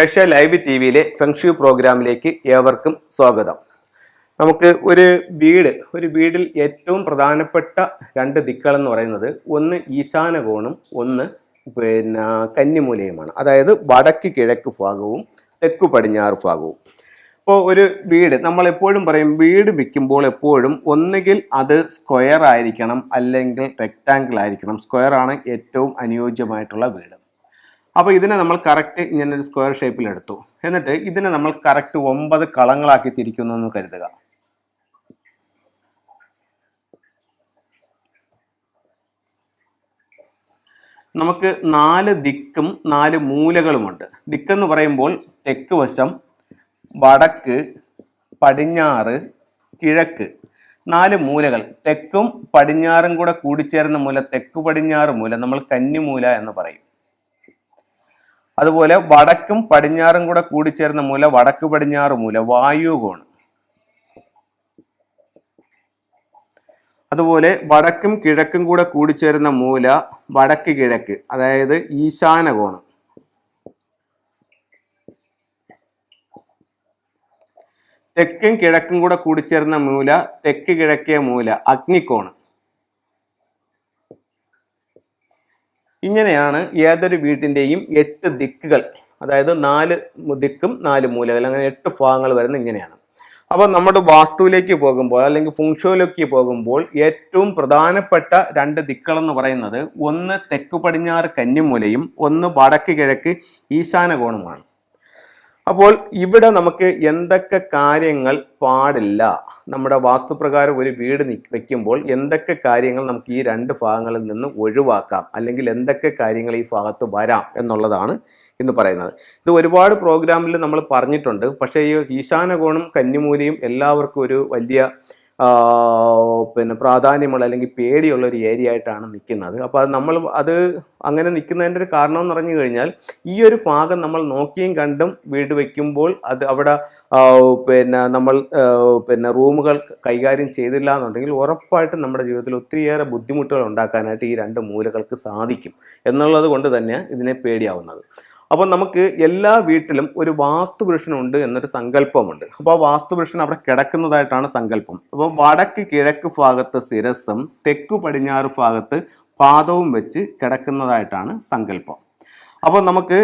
Asia live T വിയിലെ feng shui പ്രോഗ്രാമിലേക്ക് ഏവർക്കും സ്വാഗതം. നമുക്ക് ഒരു വീട് ഒരു വീടിൽ ഏറ്റവും പ്രധാനപ്പെട്ട രണ്ട് ദിക്കുകളെന്ന് പറയുന്നത് ഒന്ന് ഈശാന കോണും ഒന്ന് പിന്നെ കന്നിമൂലയുമാണ്. അതായത് വടക്ക് കിഴക്ക് ഭാഗവും തെക്ക് പടിഞ്ഞാറ് ഭാഗവും. ഇപ്പോൾ ഒരു വീട് നമ്മൾ എപ്പോഴും പറയും വീട് വിൽക്കുമ്പോൾ എപ്പോഴും ഒന്നുകിൽ അത് സ്ക്വയർ ആയിരിക്കണം അല്ലെങ്കിൽ റെക്റ്റാങ്കിൾ ആയിരിക്കണം. സ്ക്വയർ ആണ് ഏറ്റവും അനുയോജ്യമായിട്ടുള്ള വീട്. അപ്പോൾ ഇതിനെ നമ്മൾ കറക്റ്റ് ഇങ്ങനെ ഒരു സ്ക്വയർ ഷേപ്പിൽ എടുത്തു. എന്നിട്ട് ഇതിനെ നമ്മൾ കറക്റ്റ് ഒമ്പത് കളങ്ങളാക്കി തിരിക്കുന്നു എന്ന് കരുതുക. നമുക്ക് നാല് ദിക്കും നാല് മൂലകളുമുണ്ട്. ദിക്കെന്ന് പറയുമ്പോൾ തെക്ക് വശം വടക്ക് പടിഞ്ഞാറ് കിഴക്ക്. നാല് മൂലകൾ. തെക്കും പടിഞ്ഞാറും കൂടെ കൂടിച്ചേർന്ന മൂല തെക്ക് പടിഞ്ഞാറ് മൂല നമ്മൾ കന്നിമൂല എന്ന് പറയും. അതുപോലെ വടക്കും പടിഞ്ഞാറും കൂടെ കൂടിച്ചേർന്ന മൂല വടക്ക് പടിഞ്ഞാറ് മൂല വായുകോണ്. അതുപോലെ വടക്കും കിഴക്കും കൂടെ കൂടിച്ചേരുന്ന മൂല വടക്ക് കിഴക്ക് അതായത് ഈശാനകോണം. തെക്കും കിഴക്കും കൂടെ കൂടിച്ചേർന്ന മൂല തെക്ക് കിഴക്കേ മൂല അഗ്നിക്കോണ് ഇങ്ങനെയാണ് ഏതൊരു വീട്ടിന്റെയും എട്ട് ദിക്കുകൾ അതായത് നാല് ദിക്കും നാല് മൂലകൾ അങ്ങനെ എട്ട് ഭാഗങ്ങൾ വരുന്ന ഇങ്ങനെയാണ്. അപ്പോൾ നമ്മുടെ വാസ്തുവിലേക്ക് പോകുമ്പോൾ അല്ലെങ്കിൽ ഫുങ്ഷോയിലേക്ക് പോകുമ്പോൾ ഏറ്റവും പ്രധാനപ്പെട്ട രണ്ട് ദിക്കുകളെന്ന് പറയുന്നത് ഒന്ന് തെക്ക് പടിഞ്ഞാറ് കന്നിമൂലയും ഒന്ന് വടക്ക് കിഴക്ക് ഈശാന കോണുമാണ് അപ്പോൾ ഇവിടെ നമുക്ക് എന്തൊക്കെ കാര്യങ്ങൾ പാടില്ല? നമ്മുടെ വാസ്തുപ്രകാരം ഒരു വീട് വയ്ക്കുമ്പോൾ എന്തൊക്കെ കാര്യങ്ങൾ നമുക്ക് ഈ രണ്ട് ഭാഗങ്ങളിൽ നിന്ന് ഒഴിവാക്കാം? അല്ലെങ്കിൽ എന്തൊക്കെ കാര്യങ്ങൾ ഈ ഭാഗത്ത് വരാം എന്നുള്ളതാണ് ഇന്ന് പറയുന്നത്. ഇത് ഒരുപാട് പ്രോഗ്രാമിൽ നമ്മൾ പറഞ്ഞിട്ടുണ്ട്. പക്ഷേ ഈ ഈശാനകോണും കന്നിമൂലിയും എല്ലാവർക്കും ഒരു വലിയ പിന്നെ പ്രാധാന്യമുള്ള അല്ലെങ്കിൽ പേടിയുള്ള ഒരു ഏരിയ ആയിട്ടാണ് നിൽക്കുന്നത് അപ്പോൾ അത് നമ്മൾ അത് അങ്ങനെ നിൽക്കുന്നതിന്റെ ഒരു കാരണം എന്ന് പറഞ്ഞു കഴിഞ്ഞാൽ ഈ ഒരു ഭാഗം നമ്മൾ നോക്കിയും കണ്ടും വീട് വയ്ക്കുമ്പോൾ അത് അവിടെ പിന്നെ നമ്മൾ പിന്നെ റൂമുകൾ കൈകാര്യം ചെയ്തില്ല എന്നുണ്ടെങ്കിൽ ഉറപ്പായിട്ടും നമ്മുടെ ജീവിതത്തിൽ ഒത്തിരിയേറെ ബുദ്ധിമുട്ടുകൾ ഉണ്ടാക്കാനായിട്ട് ഈ രണ്ട് മൂലകൾക്ക് സാധിക്കും എന്നുള്ളത് കൊണ്ട് തന്നെ ഇതിനെ പേടിയാവുന്നത്. അപ്പോൾ നമുക്ക് എല്ലാ വീട്ടിലും ഒരു വാസ്തുപുരുഷനുണ്ട് എന്നൊരു സങ്കല്പമുണ്ട്. അപ്പോൾ ആ വാസ്തുപുരുഷൻ അവിടെ കിടക്കുന്നതായിട്ടാണ് സങ്കല്പം. അപ്പോൾ വടക്ക് കിഴക്ക് ഭാഗത്ത് ശിരസും തെക്കു പടിഞ്ഞാറ് ഭാഗത്ത് പാദവും വെച്ച് കിടക്കുന്നതായിട്ടാണ് സങ്കല്പം. അപ്പോൾ നമുക്ക്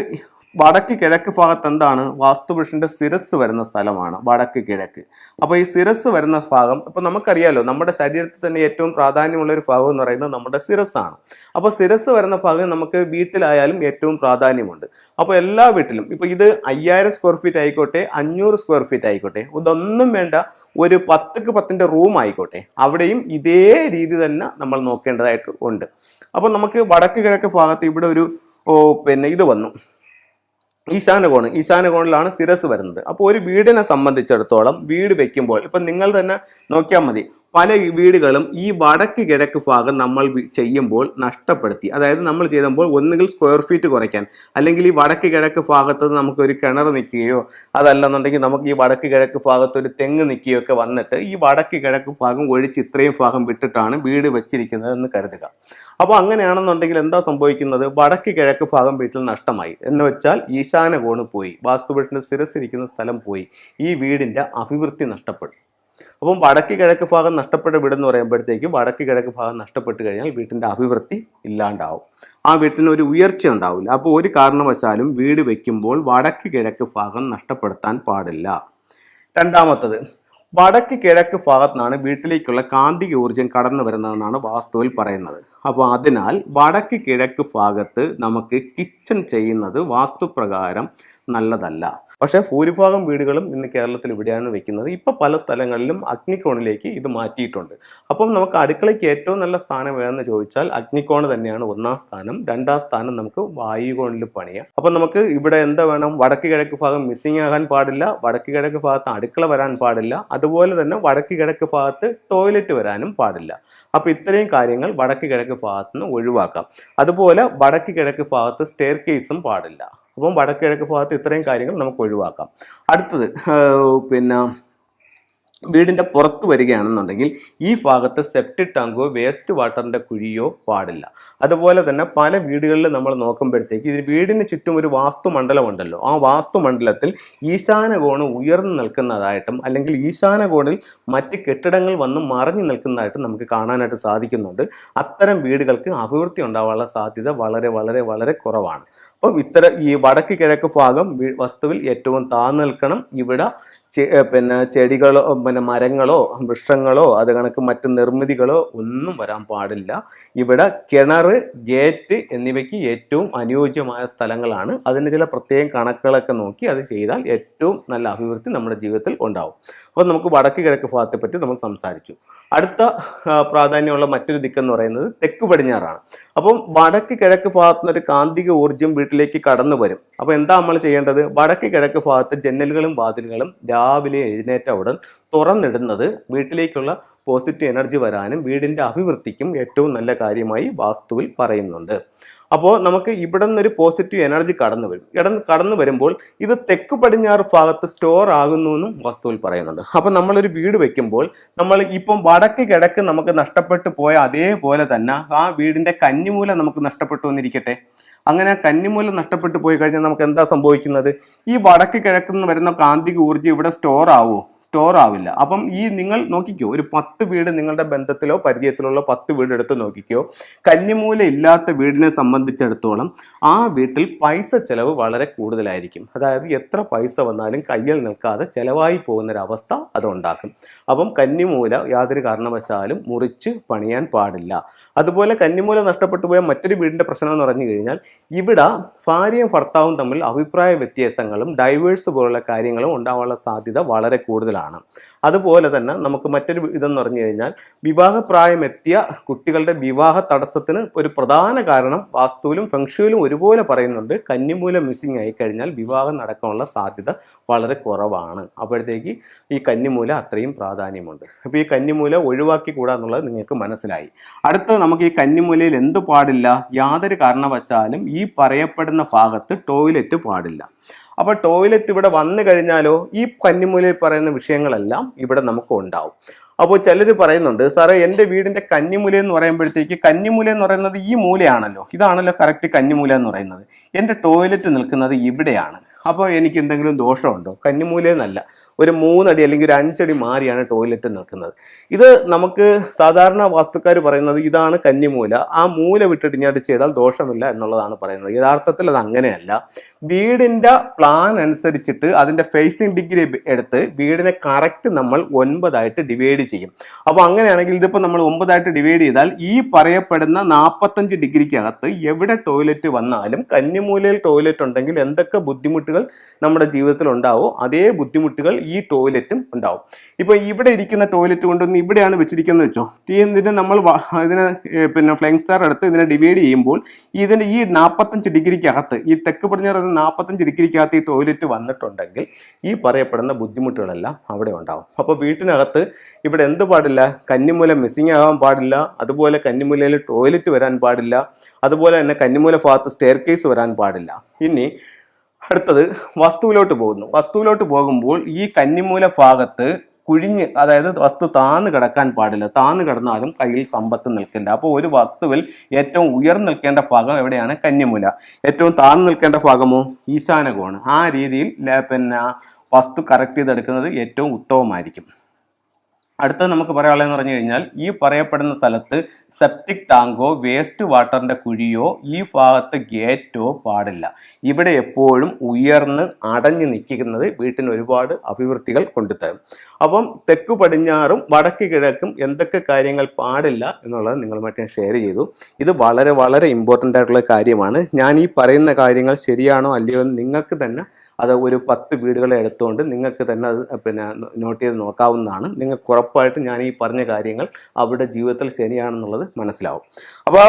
വടക്ക് കിഴക്ക് ഭാഗത്ത് എന്താണ്? വാസ്തുപുരുഷന്റെ സിരസ് വരുന്ന സ്ഥലമാണ് വടക്ക് കിഴക്ക്. അപ്പോൾ ഈ സിരസ് വരുന്ന ഭാഗം അപ്പോൾ നമുക്കറിയാലോ നമ്മുടെ ശരീരത്തിൽ തന്നെ ഏറ്റവും പ്രാധാന്യമുള്ള ഒരു ഭാഗം എന്ന് പറയുന്നത് നമ്മുടെ ശിരസ്സാണ്. അപ്പോൾ സിരസ് വരുന്ന ഭാഗം നമുക്ക് വീട്ടിലായാലും ഏറ്റവും പ്രാധാന്യമുണ്ട്. അപ്പോൾ എല്ലാ വീട്ടിലും ഇപ്പോൾ ഇത് അയ്യായിരം സ്ക്വയർ ഫീറ്റ് ആയിക്കോട്ടെ അഞ്ഞൂറ് സ്ക്വയർ ഫീറ്റ് ആയിക്കോട്ടെ ഇതൊന്നും വേണ്ട ഒരു പത്തുക്ക് പത്തിന്റെ റൂം ആയിക്കോട്ടെ അവിടെയും ഇതേ രീതി തന്നെ നമ്മൾ നോക്കേണ്ടതായിട്ട് ഉണ്ട്. അപ്പോൾ നമുക്ക് വടക്ക് കിഴക്ക് ഭാഗത്ത് ഇവിടെ ഒരു പിന്നെ ഇത് വന്നു. ഈശാന കോണ് ഈശാന കോണിലാണ് ശിരസ് വരുന്നത്. അപ്പോൾ ഒരു വീടിനെ സംബന്ധിച്ചിടത്തോളം വീട് വെക്കുമ്പോൾ ഇപ്പം നിങ്ങൾ തന്നെ നോക്കിയാൽ മതി പല വീടുകളും ഈ വടക്ക് കിഴക്ക് ഭാഗം നമ്മൾ ചെയ്യുമ്പോൾ നഷ്ടപ്പെടുത്തി. അതായത് നമ്മൾ ചെയ്യുമ്പോൾ ഒന്നുകിൽ സ്ക്വയർ ഫീറ്റ് കുറയ്ക്കാൻ അല്ലെങ്കിൽ ഈ വടക്ക് കിഴക്ക് ഭാഗത്ത് നമുക്ക് ഒരു കിണർ നിൽക്കുകയോ അതല്ലെന്നുണ്ടെങ്കിൽ നമുക്ക് ഈ വടക്ക് കിഴക്ക് ഭാഗത്ത് ഒരു തെങ്ങ് നിൽക്കുകയോ ഒക്കെ വന്നിട്ട് ഈ വടക്ക് കിഴക്ക് ഭാഗം ഒഴിച്ച് ഇത്രയും ഭാഗം വിട്ടിട്ടാണ് വീട് വെച്ചിരിക്കുന്നത് എന്ന് കരുതുക. അപ്പോൾ അങ്ങനെയാണെന്നുണ്ടെങ്കിൽ എന്താ സംഭവിക്കുന്നത്? വടക്ക് കിഴക്ക് ഭാഗം വീട്ടിൽ നഷ്ടമായി. എന്ന് വെച്ചാൽ ഈശാന കോണ് പോയി. വാസ്തുപുരുഷന്റെ സ്ഥിരസ്ഥിരിക്കുന്ന സ്ഥലം പോയി. ഈ വീടിന്റെ അഭിവൃദ്ധി നഷ്ടപ്പെടും അപ്പം വടക്ക് കിഴക്ക് ഭാഗം നഷ്ടപ്പെട്ട വീടെന്ന് പറയുമ്പോഴത്തേക്ക് വടക്ക് കിഴക്ക് ഭാഗം നഷ്ടപ്പെട്ട് കഴിഞ്ഞാൽ വീട്ടിന്റെ അഭിവൃദ്ധി ഇല്ലാണ്ടാവും. ആ വീട്ടിന് ഒരു ഉയർച്ച ഉണ്ടാവില്ല. അപ്പോൾ ഒരു കാരണവശാലും വീട് വയ്ക്കുമ്പോൾ വടക്ക് കിഴക്ക് ഭാഗം നഷ്ടപ്പെടുത്താൻ പാടില്ല. രണ്ടാമത്തത് വടക്ക് കിഴക്ക് ഭാഗത്താണ് വീട്ടിലേക്കുള്ള കാന്തിക ഊർജം കടന്നു വരുന്നതെന്നാണ് വാസ്തുവിൽ പറയുന്നത്. അപ്പോൾ അതിനാൽ വടക്ക് കിഴക്ക് ഭാഗത്ത് നമുക്ക് കിച്ചൺ ചെയ്യുന്നത് വാസ്തുപ്രകാരം നല്ലതല്ല. പക്ഷേ ഭൂരിഭാഗം വീടുകളും ഇന്ന് കേരളത്തിൽ ഇവിടെയാണ് വെക്കുന്നത്. ഇപ്പോൾ പല സ്ഥലങ്ങളിലും അഗ്നിക്കോണിലേക്ക് ഇത് മാറ്റിയിട്ടുണ്ട്. അപ്പം നമുക്ക് അടുക്കളയ്ക്ക് ഏറ്റവും നല്ല സ്ഥാനം ഏതെന്ന് ചോദിച്ചാൽ അഗ്നിക്കോണ് തന്നെയാണ് ഒന്നാം സ്ഥാനം. രണ്ടാം സ്ഥാനം നമുക്ക് വായുകോണിൽ പണിയാം. അപ്പം നമുക്ക് ഇവിടെ എന്താ വേണം? വടക്ക് കിഴക്ക് ഭാഗം മിസ്സിംഗ് ആകാൻ പാടില്ല. വടക്ക് കിഴക്ക് ഭാഗത്ത് അടുക്കള വരാൻ പാടില്ല. അതുപോലെ തന്നെ വടക്ക് കിഴക്ക് ഭാഗത്ത് ടോയ്ലറ്റ് വരാനും പാടില്ല. അപ്പോൾ ഇത്രയും കാര്യങ്ങൾ വടക്ക് കിഴക്ക് ഭാഗത്ത് നിന്ന് ഒഴിവാക്കാം. അതുപോലെ വടക്ക് കിഴക്ക് ഭാഗത്ത് സ്റ്റെയർ കേസും പാടില്ല. അപ്പം വടക്കിഴക്ക് ഭാഗത്ത് ഇത്രയും കാര്യങ്ങൾ നമുക്ക് ഒഴിവാക്കാം. അടുത്തത് പിന്നെ വീടിന്റെ പുറത്ത് വരികയാണെന്നുണ്ടെങ്കിൽ ഈ ഭാഗത്ത് സെപ്റ്റിക് ടാങ്കോ വേസ്റ്റ് വാട്ടറിന്റെ കുഴിയോ പാടില്ല. അതുപോലെ തന്നെ പല വീടുകളിൽ നമ്മൾ നോക്കുമ്പോഴത്തേക്ക് ഇതിന് വീടിന് ചുറ്റും ഒരു വാസ്തുമണ്ഡലമുണ്ടല്ലോ. ആ വാസ്തുമണ്ഡലത്തിൽ ഈശാന കോണ് ഉയർന്നു നിൽക്കുന്നതായിട്ടും അല്ലെങ്കിൽ ഈശാന കോണിൽ മറ്റ് കെട്ടിടങ്ങൾ വന്ന് മറഞ്ഞു നിൽക്കുന്നതായിട്ടും നമുക്ക് കാണാനായിട്ട് സാധിക്കുന്നുണ്ട്. അത്തരം വീടുകൾക്ക് അഭിവൃദ്ധി ഉണ്ടാവാനുള്ള സാധ്യത വളരെ വളരെ വളരെ കുറവാണ്. അപ്പം ഇത്തരം ഈ വടക്ക് കിഴക്ക് ഭാഗം വസ്തുവിൽ ഏറ്റവും താഴ്ന്നു നിൽക്കണം. ഇവിടെ പിന്നെ ചെടികളോ പിന്നെ മരങ്ങളോ വൃക്ഷങ്ങളോ അത് കണക്ക് മറ്റ് നിർമ്മിതികളോ ഒന്നും വരാൻ പാടില്ല. ഇവിടെ കിണർ ഗേറ്റ് എന്നിവയ്ക്ക് ഏറ്റവും അനുയോജ്യമായ സ്ഥലങ്ങളാണ്. അതിന് ചില പ്രത്യേക കണക്കുകളൊക്കെ നോക്കി അത് ചെയ്താൽ ഏറ്റവും നല്ല അഭിവൃദ്ധി നമ്മുടെ ജീവിതത്തിൽ ഉണ്ടാവും. അപ്പോൾ നമുക്ക് വടക്ക് കിഴക്ക് ഭാഗത്തെ പറ്റി നമ്മൾ സംസാരിച്ചു. അടുത്ത പ്രാധാന്യമുള്ള മറ്റൊരു ദിക്കെന്ന് പറയുന്നത് തെക്ക് പടിഞ്ഞാറാണ്. അപ്പം വടക്ക് കിഴക്ക് ഭാഗത്ത് ഒരു കാന്തിക ഊർജം വീട്ടിലേക്ക് കടന്നു വരും. അപ്പോൾ എന്താ നമ്മൾ ചെയ്യേണ്ടത്? വടക്ക് കിഴക്ക് ഭാഗത്ത് ജനലുകളും വാതിലുകളും രാവിലെ എഴുന്നേറ്റ ഉടൻ തുറന്നിടുന്നത് വീട്ടിലേക്കുള്ള പോസിറ്റീവ് എനർജി വരാനും വീടിന്റെ അഭിവൃദ്ധിക്കും ഏറ്റവും നല്ല കാര്യമായി വാസ്തുവിൽ പറയുന്നുണ്ട്. അപ്പോൾ നമുക്ക് ഇവിടെ നിന്നൊരു പോസിറ്റീവ് എനർജി കടന്നു വരും. ഇടന്ന് കടന്നു വരുമ്പോൾ ഇത് തെക്ക് പടിഞ്ഞാറ് ഭാഗത്ത് സ്റ്റോർ ആകുന്നു എന്നും വസ്തുവിൽ പറയുന്നുണ്ട്. അപ്പോൾ നമ്മളൊരു വീട് വെക്കുമ്പോൾ നമ്മൾ ഇപ്പം വടക്ക് കിടക്ക് നമുക്ക് നഷ്ടപ്പെട്ടു പോയ അതേപോലെ തന്നെ ആ വീടിന്റെ കന്നിമൂല നമുക്ക് നഷ്ടപ്പെട്ടു വന്നിരിക്കട്ടെ. അങ്ങനെ കന്നിമൂലം നഷ്ടപ്പെട്ടു പോയി കഴിഞ്ഞാൽ നമുക്ക് എന്താ സംഭവിക്കുന്നത്? ഈ വടക്ക് കിഴക്കുന്ന വരുന്ന കാന്തിക ഊർജം ഇവിടെ സ്റ്റോർ ആവുമോ സ്റ്റോർ ആവില്ല. അപ്പം ഈ നിങ്ങൾ നോക്കിക്കോ ഒരു പത്ത് വീട് നിങ്ങളുടെ ബന്ധത്തിലോ പരിചയത്തിലുള്ള പത്ത് വീട് എടുത്ത് നോക്കിക്കോ കന്നിമൂല ഇല്ലാത്ത വീടിനെ സംബന്ധിച്ചിടത്തോളം ആ വീട്ടിൽ പൈസ ചെലവ് വളരെ കൂടുതലായിരിക്കും. അതായത് എത്ര പൈസ വന്നാലും കയ്യിൽ നിൽക്കാതെ ചെലവായി പോകുന്നൊരവസ്ഥ അത് ഉണ്ടാക്കും. അപ്പം കന്നിമൂല യാതൊരു കാരണവശാലും മുറിച്ച് പണിയാൻ പാടില്ല. അതുപോലെ കന്നിമൂല നഷ്ടപ്പെട്ടു പോയ മറ്റൊരു വീടിന്റെ പ്രശ്നം എന്ന് പറഞ്ഞു കഴിഞ്ഞാൽ ഇവിടെ ഭാര്യയും ഭർത്താവും തമ്മിൽ അഭിപ്രായ വ്യത്യാസങ്ങളും ഡൈവേഴ്സ് പോലുള്ള കാര്യങ്ങളും ഉണ്ടാവാനുള്ള സാധ്യത വളരെ കൂടുതലാണ്. അതുപോലെ തന്നെ നമുക്ക് മറ്റൊരു ഇതെന്ന് പറഞ്ഞു കഴിഞ്ഞാൽ വിവാഹപ്രായമെത്തിയ കുട്ടികളുടെ വിവാഹ തടസ്സത്തിന് ഒരു പ്രധാന കാരണം വാസ്തുവിലും ഫെങ്ഷുവിലും ഒരുപോലെ പറയുന്നുണ്ട്. കന്നിമൂലം മിസ്സിങ് ആയി കഴിഞ്ഞാൽ വിവാഹം നടക്കാനുള്ള സാധ്യത വളരെ കുറവാണ്. അപ്പോഴത്തേക്ക് ഈ കന്നിമൂല അത്രയും പ്രാധാന്യമുണ്ട്. അപ്പോൾ ഈ കന്നിമൂല ഒഴിവാക്കി കൂടാന്നുള്ളത് നിങ്ങൾക്ക് മനസ്സിലായി. അടുത്തത് നമുക്ക് ഈ കന്നിമൂലയിൽ എന്ത് പാടില്ല? യാതൊരു കാരണവശാലും ഈ പറയപ്പെടുന്ന ഭാഗത്ത് ടോയ്ലറ്റ് പാടില്ല. അപ്പോൾ ടോയ്ലറ്റ് ഇവിടെ വന്നു കഴിഞ്ഞാലോ ഈ കന്നിമൂലയിൽ പറയുന്ന വിഷയങ്ങളെല്ലാം ഇവിടെ നമുക്ക് ഉണ്ടാവും. അപ്പോൾ ചിലർ പറയുന്നുണ്ട് സാറേ എന്റെ വീടിന്റെ കന്നിമൂല എന്ന് പറയുമ്പോഴത്തേക്ക് കന്നിമൂല എന്ന് പറയുന്നത് ഈ മൂലയാണല്ലോ. ഇതാണല്ലോ കറക്റ്റ് കന്നിമൂല എന്ന് പറയുന്നത്. എന്റെ ടോയ്ലറ്റ് നിൽക്കുന്നത് ഇവിടെയാണ്. അപ്പോൾ എനിക്ക് എന്തെങ്കിലും ദോഷമുണ്ടോ? കന്നിമൂലയെന്നല്ല. ഒരു മൂന്നടി അല്ലെങ്കിൽ ഒരു അഞ്ചടി മാറിയാണ് ടോയ്ലറ്റ് നിൽക്കുന്നത് ഇത് നമുക്ക് സാധാരണ വാസ്തുക്കാർ പറയുന്നത് ഇതാണ് കന്നിമൂല. ആ മൂല വിട്ടിട്ട് ഞാൻ ചെയ്താൽ ദോഷമില്ല എന്നുള്ളതാണ് പറയുന്നത്. യഥാർത്ഥത്തിൽ അത് അങ്ങനെയല്ല. വീടിന്റെ പ്ലാൻ അനുസരിച്ചിട്ട് അതിന്റെ ഫേസിങ് ഡിഗ്രി എടുത്ത് വീടിനെ കറക്റ്റ് നമ്മൾ ഒൻപതായിട്ട് ഡിവൈഡ് ചെയ്യും. അപ്പോൾ അങ്ങനെയാണെങ്കിൽ ഇതിപ്പോൾ നമ്മൾ ഒമ്പതായിട്ട് ഡിവൈഡ് ചെയ്താൽ ഈ പറയപ്പെടുന്ന നാൽപ്പത്തഞ്ച് ഡിഗ്രിക്കകത്ത് എവിടെ ടോയ്ലറ്റ് വന്നാലും കന്നിമൂലയിൽ ടോയ്ലറ്റ് ഉണ്ടെങ്കിൽ എന്തൊക്കെ ബുദ്ധിമുട്ടുകൾ നമ്മുടെ ജീവിതത്തിൽ ഉണ്ടാവോ? അതേ ബുദ്ധിമുട്ടുകൾ ഈ ടോയ്ലറ്റും ഉണ്ടാവും. ഇപ്പോൾ ഇവിടെ ഇരിക്കുന്ന ടോയ്ലറ്റ് കൊണ്ടൊന്ന് ഇവിടെയാണ് വെച്ചിരിക്കുന്നത് വെച്ചോ. ഇതിനെ നമ്മൾ ഇതിനെ പിന്നെ ഫ്ലൈങ് സ്റ്റാർ എടുത്ത് ഇതിനെ ഡിവൈഡ് ചെയ്യുമ്പോൾ ഇതിന്റെ ഈ നാൽപ്പത്തഞ്ച് ഡിഗ്രിക്കകത്ത് ഈ തെക്ക് പടിഞ്ഞാറ് നാൽപ്പത്തഞ്ച് ഡിഗ്രിക്കകത്ത് ഈ ടോയ്ലറ്റ് വന്നിട്ടുണ്ടെങ്കിൽ ഈ പറയപ്പെടുന്ന ബുദ്ധിമുട്ടുകളെല്ലാം അവിടെ ഉണ്ടാവും. അപ്പോൾ വീട്ടിനകത്ത് ഇവിടെ എന്ത് പാടില്ല? കന്നിമൂല മിസ്സിങ് ആകാൻ പാടില്ല. അതുപോലെ കന്നിമൂലയിൽ ടോയ്ലറ്റ് വരാൻ പാടില്ല. അതുപോലെ തന്നെ കന്നിമൂല ഭാഗത്ത് സ്റ്റെയർ കേസ് വരാൻ പാടില്ല. ഇനി അടുത്തത് വസ്തുവിലോട്ട് പോകുന്നു. വസ്തുവിലോട്ട് പോകുമ്പോൾ ഈ കന്നിമൂല ഭാഗത്ത് കുഴിഞ്ഞ് അതായത് വസ്തു താന്ന് കിടക്കാൻ പാടില്ല. താന്ന് കിടന്നാലും കയ്യിൽ സമ്പത്ത് നിൽക്കില്ല. അപ്പോൾ ഒരു വസ്തുവിൽ ഏറ്റവും ഉയർന്നു നിൽക്കേണ്ട ഭാഗം എവിടെയാണ്? കന്നിമൂല. ഏറ്റവും താന്ന് നിൽക്കേണ്ട ഭാഗമോ? ഈശാനകോണ് ആ രീതിയിൽ പിന്നെ വസ്തു കറക്റ്റ് ചെയ്തെടുക്കുന്നത് ഏറ്റവും ഉത്തമമായിരിക്കും. അടുത്തത് നമുക്ക് പറയാനുള്ളതെന്ന് പറഞ്ഞു കഴിഞ്ഞാൽ ഈ പറയപ്പെടുന്ന സ്ഥലത്ത് സെപ്റ്റിക് ടാങ്കോ വേസ്റ്റ് വാട്ടറിന്റെ കുഴിയോ ഈ ഭാഗത്ത് ഗേറ്റോ പാടില്ല. ഇവിടെ എപ്പോഴും ഉയർന്ന് അടഞ്ഞു നിൽക്കുന്നത് വീട്ടിന് ഒരുപാട് അഭിവൃദ്ധികൾ കൊണ്ടുതരും അപ്പം തെക്ക് പടിഞ്ഞാറും വടക്ക് കിഴക്കും എന്തൊക്കെ കാര്യങ്ങൾ പാടില്ല എന്നുള്ളത് നിങ്ങളുമായിട്ട് ഞാൻ ഷെയർ ചെയ്തു. ഇത് വളരെ വളരെ ഇമ്പോർട്ടന്റ് ആയിട്ടുള്ള കാര്യമാണ്. ഞാൻ ഈ പറയുന്ന കാര്യങ്ങൾ ശരിയാണോ അല്ലയോ എന്ന് നിങ്ങൾക്ക് തന്നെ അത് ഒരു പത്ത് വീടുകളെ എടുത്തുകൊണ്ട് നിങ്ങൾക്ക് തന്നെ അത് പിന്നെ നോട്ട് ചെയ്ത് നോക്കാവുന്നതാണ്. നിങ്ങൾക്ക് ഉറപ്പായിട്ട് ഞാൻ ഈ പറഞ്ഞ കാര്യങ്ങൾ അവരുടെ ജീവിതത്തിൽ ശരിയാണെന്നുള്ളത് മനസ്സിലാവും. അപ്പോൾ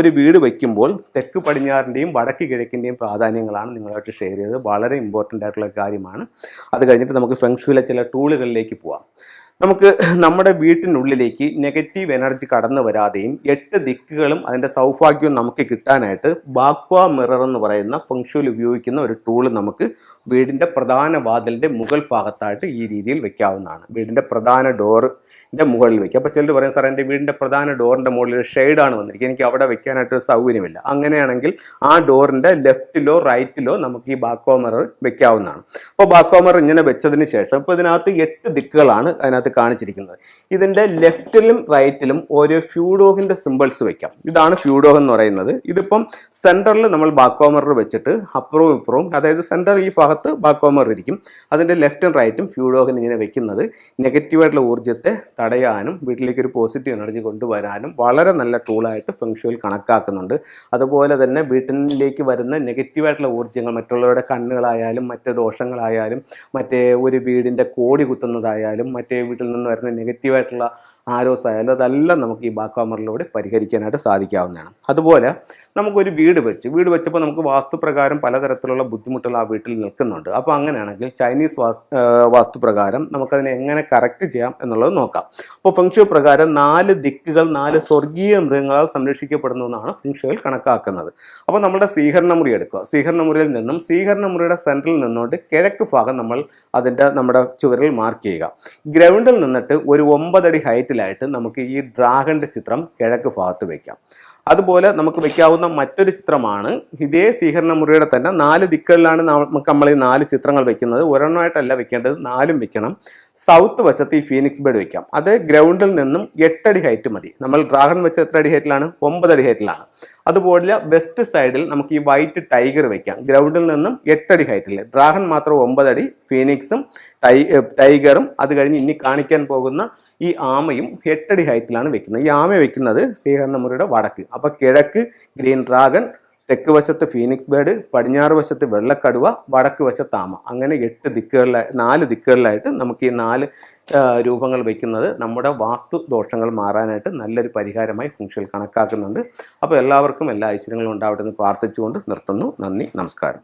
ഒരു വീട് വയ്ക്കുമ്പോൾ തെക്ക് പടിഞ്ഞാറിന്റെയും വടക്ക് കിഴക്കിന്റെയും പ്രാധാന്യങ്ങളാണ് നിങ്ങളായിട്ട് ഷെയർ ചെയ്തത്. വളരെ ഇമ്പോർട്ടന്റ് ആയിട്ടുള്ള കാര്യമാണ്. അത് കഴിഞ്ഞിട്ട് നമുക്ക് ഫെങ്ഷുവിലെ ചില ടൂളുകളിലേക്ക് പോവാം. നമുക്ക് നമ്മുടെ വീട്ടിനുള്ളിലേക്ക് നെഗറ്റീവ് എനർജി കടന്നു വരാതെയും എട്ട് ദിക്കുകളും അതിന്റെ സൗഭാഗ്യവും നമുക്ക് കിട്ടാനായിട്ട് ബാക്വ മിറർ എന്ന് പറയുന്ന ഫംഗ്ഷനിൽ ഉപയോഗിക്കുന്ന ഒരു ടൂൾ നമുക്ക് വീടിന്റെ പ്രധാന വാതിലിന്റെ മുകൾ ഭാഗത്തായിട്ട് ഈ രീതിയിൽ വെക്കാവുന്നതാണ്. വീടിന്റെ പ്രധാന ഡോറിന്റെ മുകളിൽ വെക്കുക. അപ്പോൾ ചിലർ പറയും സാർ എന്റെ വീടിന്റെ പ്രധാന ഡോറിന്റെ മുകളിൽ ഒരു ഷെയ്ഡാണ് വന്നിരിക്കുക എനിക്ക് അവിടെ വെക്കാനായിട്ട് ഒരു സൗകര്യമില്ല. അങ്ങനെയാണെങ്കിൽ ആ ഡോറിന്റെ ലെഫ്റ്റിലോ റൈറ്റിലോ നമുക്ക് ഈ ബാക്വ മിറർ വെക്കാവുന്നതാണ്. അപ്പോൾ ബാക്വ മിറർ ഇങ്ങനെ വെച്ചതിന് ശേഷം ഇപ്പോൾ ഇതിനകത്ത് എട്ട് ദിക്കുകളാണ് അതിനകത്ത് കാണിച്ചിരിക്കുന്നത്. ഇതിന്റെ ലെഫ്റ്റിലും റൈറ്റിലും ഓരോ ഫ്യൂഡോഹിന്റെ സിമ്പിൾസ് വയ്ക്കാം ഇതാണ് ഫ്യൂഡോഹ് എന്ന് പറയുന്നത്. ഇതിപ്പം സെന്ററിൽ നമ്മൾ ബാക്കോമറിൽ വെച്ചിട്ട് അപ്പുറവും ഇപ്പുറവും അതായത് സെന്റർ ഈ ഭാഗത്ത് ബാക്കോമർ ഇരിക്കും. അതിന്റെ ലെഫ്റ്റും റൈറ്റും ഫ്യൂഡോഹിന് ഇങ്ങനെ വെക്കുന്നത്. നെഗറ്റീവായിട്ടുള്ള ഊർജത്തെ തടയാനും വീട്ടിലേക്ക് ഒരു പോസിറ്റീവ് എനർജി കൊണ്ടുവരാനും വളരെ നല്ല ടൂളായിട്ട് ഫെങ്ഷുവൽ കണക്കാക്കുന്നുണ്ട്. അതുപോലെ തന്നെ വീട്ടിലേക്ക് വരുന്ന നെഗറ്റീവായിട്ടുള്ള ഊർജങ്ങൾ മറ്റുള്ളവരുടെ കണ്ണുകളായാലും മറ്റ് ദോഷങ്ങളായാലും മറ്റേ ഒരു വീടിന്റെ കോടി കുത്തുന്നതായാലും മറ്റേ വീട്ടിൽ നിന്ന് വരുന്ന നെഗറ്റീവായിട്ടുള്ള ആരോസ് ആയാലും അതെല്ലാം നമുക്ക് ഈ ബാക്കാമറിലൂടെ പരിഹരിക്കാനായിട്ട് സാധിക്കാവുന്നതാണ്. അതുപോലെ നമുക്കൊരു വീട് വെച്ച് വീട് വെച്ചപ്പോൾ നമുക്ക് വാസ്തുപ്രകാരം പലതരത്തിലുള്ള ബുദ്ധിമുട്ടുകൾ ആ വീട്ടിൽ നിൽക്കുന്നുണ്ട്. അപ്പോൾ അങ്ങനെയാണെങ്കിൽ ചൈനീസ് വാസ്തു വാസ്തുപ്രകാരം നമുക്കതിനെ എങ്ങനെ കറക്റ്റ് ചെയ്യാം എന്നുള്ളത് നോക്കാം. അപ്പോൾ ഫെങ്ഷു പ്രകാരം നാല് ദിക്കുകൾ നാല് സ്വർഗീയ മൃഗങ്ങളാൽ സംരക്ഷിക്കപ്പെടുന്നു എന്നാണ് ഫെങ്ഷുവിൽ കണക്കാക്കുന്നത്. അപ്പോൾ നമ്മുടെ സ്വീകരണ മുറി എടുക്കുക. സ്വീകരണ മുറിയിൽ നിന്നും സ്വീകരണ മുറിയുടെ സെന്ററിൽ നിന്നുകൊണ്ട് കിഴക്ക് ഭാഗം നമ്മൾ അതിന്റെ നമ്മുടെ ചുവരിൽ മാർക്ക് ചെയ്യുക. ഗ്രൗണ്ടിൽ നിന്നിട്ട് ഒരു ഒമ്പതടി ഹൈറ്റിലായിട്ട് നമുക്ക് ഈ ഡ്രാഗന്റെ ചിത്രം കിഴക്ക് ഭാഗത്ത് വയ്ക്കാം അതുപോലെ നമുക്ക് വെക്കാവുന്ന മറ്റൊരു ചിത്രമാണ് ഇതേ സ്വീകരണ മുറിയുടെ തന്നെ നാല് ദിക്കുകളിലാണ് നമുക്ക് നമ്മൾ ഈ നാല് ചിത്രങ്ങൾ വെക്കുന്നത്. ഒരെണ്ണമായിട്ടല്ല വെക്കേണ്ടത് നാലും വെക്കണം. സൗത്ത് വശത്ത് ഈ ഫീനിക്സ് ബേഡ് വെക്കാം. അത് ഗ്രൗണ്ടിൽ നിന്നും എട്ടടി ഹൈറ്റ് മതി. നമ്മൾ ഡ്രാഗൺ വെച്ച എത്ര അടി ഹൈറ്റിലാണ്? ഒമ്പതടി ഹൈറ്റിലാണ്. അതുപോലെ വെസ്റ്റ് സൈഡിൽ നമുക്ക് ഈ വൈറ്റ് ടൈഗർ വെക്കാം. ഗ്രൗണ്ടിൽ നിന്നും എട്ടടി ഹൈറ്റിൽ ഡ്രാഗൺ മാത്രം ഒമ്പതടി ഫീനിക്സും ടൈഗറും അത് കഴിഞ്ഞ് ഇനി കാണിക്കാൻ പോകുന്ന ഈ ആമയും എട്ടടി ഹൈറ്റിലാണ് വെക്കുന്നത്. ഈ ആമ വെക്കുന്നത് ശ്രീഹരണമുറിയുടെ വടക്ക്. അപ്പോൾ കിഴക്ക് ഗ്രീൻ ഡ്രാഗൺ തെക്ക് വശത്ത് ഫീനിക്സ് ബേഡ് പടിഞ്ഞാറ് വശത്ത് വെള്ളക്കടുവ വടക്ക് വശത്ത് ആമ. അങ്ങനെ എട്ട് ദിക്കുകളിലായി നാല് ദിക്കുകളിലായിട്ട് നമുക്ക് ഈ നാല് രൂപങ്ങൾ വയ്ക്കുന്നത് നമ്മുടെ വാസ്തു ദോഷങ്ങൾ മാറാനായിട്ട് നല്ലൊരു പരിഹാരമായി ഫംഗ്ഷനിൽ കണക്കാക്കുന്നുണ്ട്. അപ്പോൾ എല്ലാവർക്കും എല്ലാ ഐശ്വര്യങ്ങളും ഉണ്ടാവട്ടെ എന്ന് പ്രാർത്ഥിച്ചുകൊണ്ട് നിർത്തുന്നു. നന്ദി നമസ്കാരം.